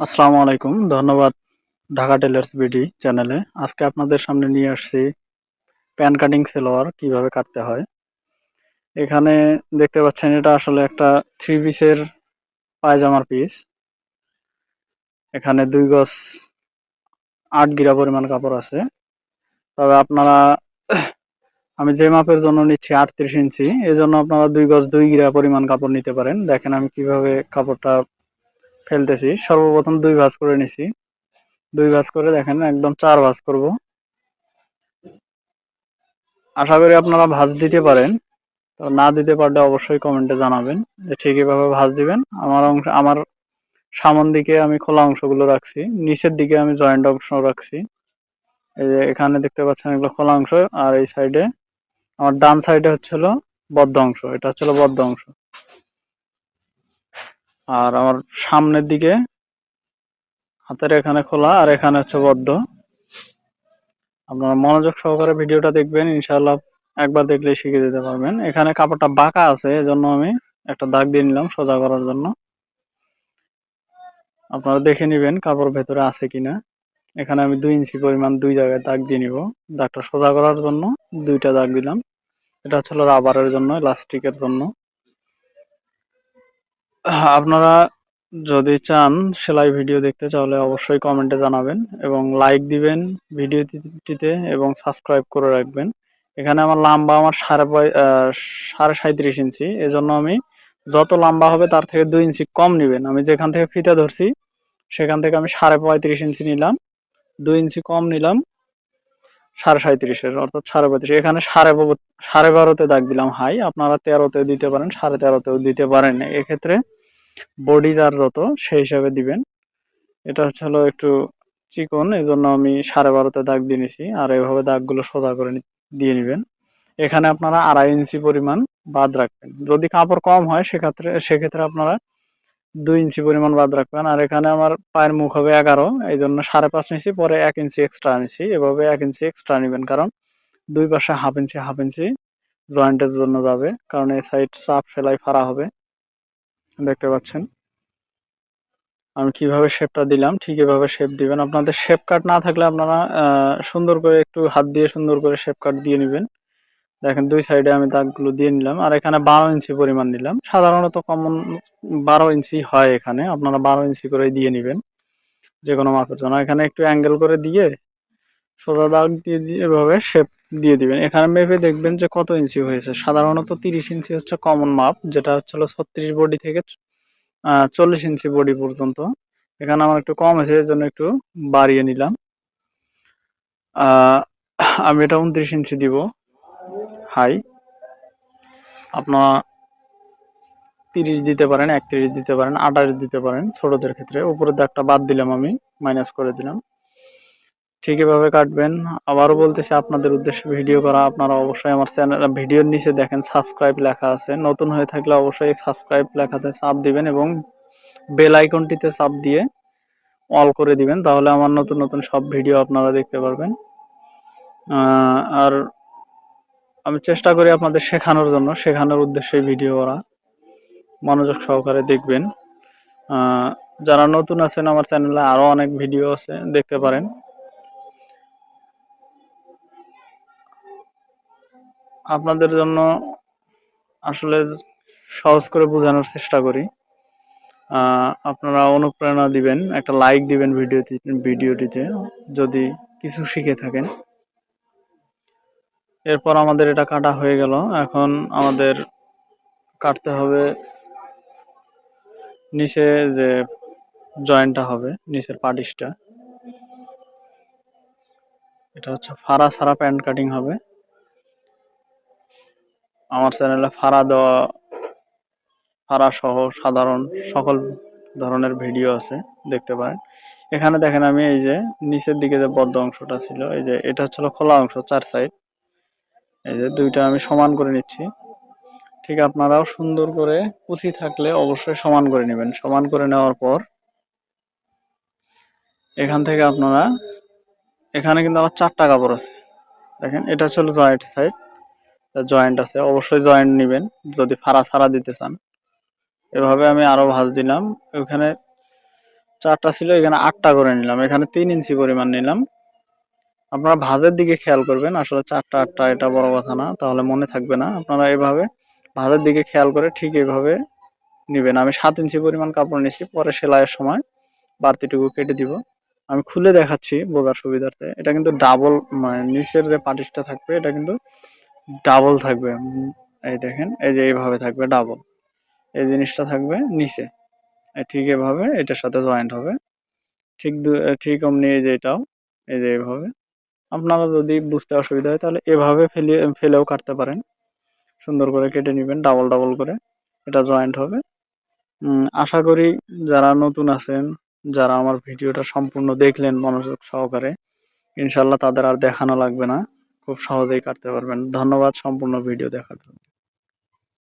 আসসালামু আলাইকুম। ধন্যবাদ ঢাকা টেলার্স বিডি চ্যানেলে। আজকে আপনাদের সামনে নিয়ে আসছি প্যান কাটিং সেলোয়ার, কীভাবে কাটতে হয়। এখানে দেখতে পাচ্ছেন এটা আসলে একটা থ্রি পিসের পায়জামার পিস এখানে দুই গজ আট গিরা পরিমাণ কাপড় আছে। তবে আপনারা, আমি যে মাপের জন্য নিচ্ছি আটত্রিশ ইঞ্চি এই জন্য আপনারা দুই গজ দুই গিরা পরিমাণ কাপড় নিতে পারেন। দেখেন আমি কীভাবে কাপড়টা ফেলতেছি। সর্বপ্রথম দুই ভাঁজ করে নিছি। দুই ভাঁজ করে দেখেন, একদম চার ভাঁজ করব। আশা করি আপনারা ভাঁজ দিতে পারেন। তো না দিতে পারলে অবশ্যই কমেন্টে জানাবেন যে ঠিক এভাবে ভাঁজ দিবেন। আমার অংশ, আমার সামন দিকে আমি খোলা অংশগুলো রাখছি। নিচের দিকে আমি জয়েন্ট অংশ রাখছি। এই যে এখানে দেখতে পাচ্ছেন এগুলো খোলা অংশ। আর এই সাইডে আমার ডান সাইডে হচ্ছে হলো বদ্ধ অংশ। এটা হচ্ছে বদ্ধ অংশ। আর আমার সামনের দিকে হাতের এখানে খোলা আর এখানে হচ্ছে বদ্ধ। আপনারা মনোযোগ সহকারে ভিডিওটা দেখবেন ইনশাল্লাহ একবার দেখলেই শিখে দিতে পারবেন। এখানে কাপড়টা বাঁকা আছে, এজন্য আমি একটা দাগ দিয়ে নিলাম সোজা করার জন্য। আপনারা দেখে নেবেন কাপড় ভেতরে আছে কিনা। এখানে আমি দুই ইঞ্চি পরিমাণ দুই জায়গায় দাগ দিয়ে নিব। দাগটা সোজা করার জন্য দুইটা দাগ দিলাম। এটা হচ্ছে রাবারের জন্য ইলাস্টিকের জন্য। আপনারা যদি চান সেলাই ভিডিও দেখতে চাইলে অবশ্যই কমেন্টে জানাবেন এবং লাইক দিবেন ভিডিওটিতে এবং সাবস্ক্রাইব করে রাখবেন। এখানে আমার লম্বা আমার সাড়ে সাড়ে সাঁত্রিশ ইঞ্চি। এজন্য আমি যত লম্বা হবে তার থেকে দুই ইঞ্চি কম নেবেন। আমি যেখান থেকে ফিতে ধরছি, সেখান থেকে আমি সাড়ে পঁয়ত্রিশ ইঞ্চি নিলাম, দুই ইঞ্চি কম নিলাম। সাড়ে সাঁত্রিশের অর্থাৎ সাড়ে পঁয়ত্রিশ। এখানে সাড়ে সাড়ে বারোতে দাগ দিলাম, হাই। আপনারা তেরোতে দিতে পারেন, সাড়ে তেরোতেও দিতে পারেন। এক্ষেত্রে বডি যার যত, সেই হিসাবে দিবেন। এটা হচ্ছে হলো একটু চিকন এই জন্য আমি সাড়ে বারোতে দাগ দিয়ে নিছি, আর এভাবে দাগগুলো সোজা করে দিয়ে নেবেন। এখানে আপনারা আড়াই ইঞ্চি পরিমাণ বাদ রাখবেন। যদি কাপড় কম হয়, সেক্ষেত্রে সেক্ষেত্রে আপনারা দুই ইঞ্চি পরিমাণ বাদ রাখবেন। আর এখানে আমার পায়ের মুখ হবে এগারো এই জন্য সাড়ে পাঁচ নিচ্ছি পরে এক ইঞ্চি এক্সট্রা নিচ্ছি এভাবে এক ইঞ্চি এক্সট্রা নেবেন, কারণ দুই পাশে হাফ ইঞ্চি হাফ ইঞ্চি জয়েন্টের জন্য যাবে, কারণ এই সাইড চাপ সেলাই ফাড়া হবে। দেখতে পাচ্ছেন? আমি কীভাবে শেপটা দিলাম, ঠিক এভাবে শেপ দিবেন। আপনাদের শেপ কাট না থাকলে আপনারা সুন্দর করে একটু হাত দিয়ে সুন্দর করে শেপ কাট দিয়ে নেবেন। দেখেন দুই সাইডে আমি দাগগুলো দিয়ে নিলাম, আর এখানে বারো ইঞ্চি পরিমাণ নিলাম। সাধারণত কমন বারো ইঞ্চি হয় এখানে, আপনারা বারো ইঞ্চি করে দিয়ে নেবেন যে কোনো মাপের জন্য। এখানে একটু অ্যাঙ্গেল করে দিয়ে সোজা দাগ দিয়ে দিয়ে এভাবে শেপ দিয়ে দিবেন। এখানে মেপে দেখবেন যে কত ইঞ্চি হয়েছে। সাধারণত তিরিশ ইঞ্চি হচ্ছে কমন মাপ, যেটা হচ্ছে ছত্রিশ বডি থেকে চল্লিশ ইঞ্চি বডি পর্যন্ত। এখানে আমার একটু কম হয়েছে এই জন্য একটু বাড়িয়ে নিলাম। আমি এটা উনত্রিশ ইঞ্চি দিব। হাই আপনার তিরিশ দিতে পারেন, একত্রিশ দিতে পারেন, আঠাশ দিতে পারেন ছোটদের ক্ষেত্রে। উপরের দাগটা বাদ দিলাম আমি মাইনাস করে দিলাম। ঠিক এভাবে কাটবেন। আবারও বলতেছি, আপনাদের উদ্দেশ্যে ভিডিও করা। আপনারা অবশ্যই আমার চ্যানেল ভিডিওর নিচে দেখেন সাবস্ক্রাইব লেখা আছে। নতুন হয়ে থাকলে অবশ্যই সাবস্ক্রাইব লেখাতে চাপ দিবেন এবং বেল আইকনটিতে চাপ দিয়ে অল করে দিবেন। তাহলে আমার নতুন নতুন সব ভিডিও আপনারা দেখতে পারবেন। আর আমি চেষ্টা করি আপনাদের শেখানোর জন্য। শেখানোর উদ্দেশ্যে ভিডিও করা মনোযোগ সহকারে দেখবেন। যারা নতুন আছেন আমার চ্যানেলে আরও অনেক ভিডিও আছে, দেখতে পারেন। আপনাদের জন্য আসলে সহজ করে বোঝানোর চেষ্টা করি। আপনারা অনুপ্রেরণা দিবেন, একটা লাইক দিবেন ভিডিওটি ভিডিওটিতে যদি কিছু শিখে থাকেন। এরপর আমাদের এটা কাটা হয়ে গেল। এখন আমাদের কাটতে হবে নিচে যে জয়েন্টটা হবে, নিচের পাটিসটা। এটা হচ্ছে ফাড়া সারা প্যান্ট কাটিং হবে। আমার চ্যানেলে ফাড়া দেওয়া, ফাড়া সহ সাধারণ সকল ধরনের ভিডিও আছে, দেখতে পারেন। এখানে দেখেন আমি এই যে নিচের দিকে যে বদ্ধ অংশটা ছিল, এই যে এটা হচ্ছিল খোলা অংশ চার সাইড। এই যে দুইটা আমি সমান করে নিচ্ছি। ঠিক আপনারাও সুন্দর করে কুচি থাকলে অবশ্যই সমান করে নেবেন। সমান করে নেওয়ার পর এখান থেকে আপনারা, এখানে কিন্তু আমার চারটা কাপড় আছে। দেখেন, এটা হচ্ছে জয়েন্ট সাইড জয়েন্ট আছে, অবশ্যই জয়েন্ট নেবেন। যদি ফাড়া ছাড়া দিতে চান। এভাবে আমি আরও ভাজ দিলাম। ওখানে চারটা ছিল, এখানে আটটা করে নিলাম। এখানে তিন ইঞ্চি পরিমাণ নিলাম। আপনারা ভাঁজের দিকে খেয়াল করবেন, আসলে চারটা, আটটা এটা বড় কথা না, তাহলে মনে থাকবে না। আপনারা এভাবে ভাঁজের দিকে খেয়াল করে ঠিক এভাবে নেবেন। আমি সাত ইঞ্চি পরিমাণ কাপড় নিয়েছি, পরে সেলাইয়ের সময় বাড়তিটুকু কেটে দিব। আমি খুলে দেখাচ্ছি বোঝার সুবিধার্থে। এটা কিন্তু ডাবল মানে নিচের যে পাটিসটা থাকবে, এটা কিন্তু ডাবল থাকবে। এই দেখেন, এই যে এইভাবে থাকবে ডাবল এই জিনিসটা থাকবে নিচে। ঠিক এভাবে, এটার সাথে জয়েন্ট হবে। ঠিক ঠিক অমনি এই যে এটাও, এই যে এইভাবে আপনারা যদি বুঝতে অসুবিধা হয়, তাহলে এভাবে ফেলে ফেলেও কাটতে পারেন। সুন্দর করে কেটে নেবেন ডাবল ডাবল করে। এটা জয়েন্ট হবে। আশা করি যারা নতুন আছেন, যারা আমার ভিডিওটা সম্পূর্ণ দেখলেন মনোযোগ সহকারে ইনশাল্লাহ তাদের আর দেখানো লাগবে না। খুব সহজেই কাটতে পারবেন। ধন্যবাদ সম্পূর্ণ ভিডিও দেখার জন্য।